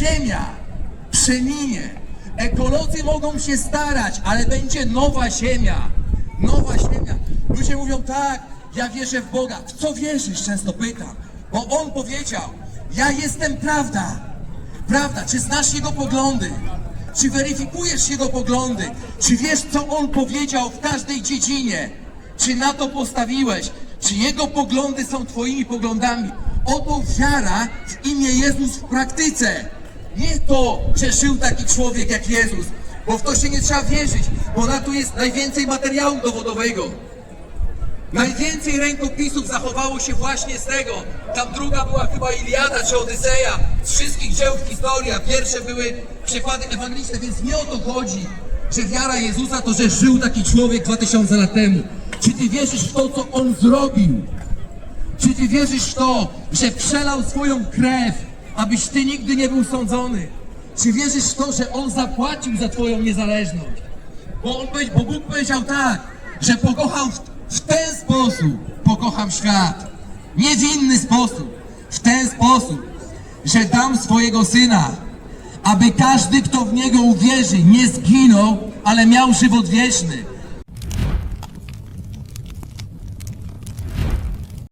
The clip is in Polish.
ziemia przeminie. Ekolodzy mogą się starać, ale będzie nowa ziemia. Nowa ziemia. Ludzie mówią tak, ja wierzę w Boga. W co wierzysz? Często pytam. Bo On powiedział, ja jestem prawda. Prawda, czy znasz Jego poglądy? Czy weryfikujesz Jego poglądy? Czy wiesz, co On powiedział w każdej dziedzinie? Czy na to postawiłeś? Czy Jego poglądy są Twoimi poglądami? Oto wiara w imię Jezus w praktyce. Nie to, że żył taki człowiek jak Jezus, bo w to się nie trzeba wierzyć, bo na to jest najwięcej materiału dowodowego. Najwięcej rękopisów zachowało się właśnie z tego. Tam druga była chyba Iliada czy Odyseja. Z wszystkich dzieł w historii, a pierwsze były przekłady ewangeliczne, więc nie o to chodzi, że wiara Jezusa to, że żył taki człowiek 2000 lat temu. Czy ty wierzysz w to, co On zrobił? Czy ty wierzysz w to, że przelał swoją krew, abyś ty nigdy nie był sądzony? Czy wierzysz w to, że On zapłacił za twoją niezależność? Bo, on, bo Bóg powiedział tak, że pokocham w, w ten sposób, pokocham świat. Nie w inny sposób. W ten sposób, że dam swojego Syna, aby każdy, kto w Niego uwierzy, nie zginął, ale miał żywot wieczny.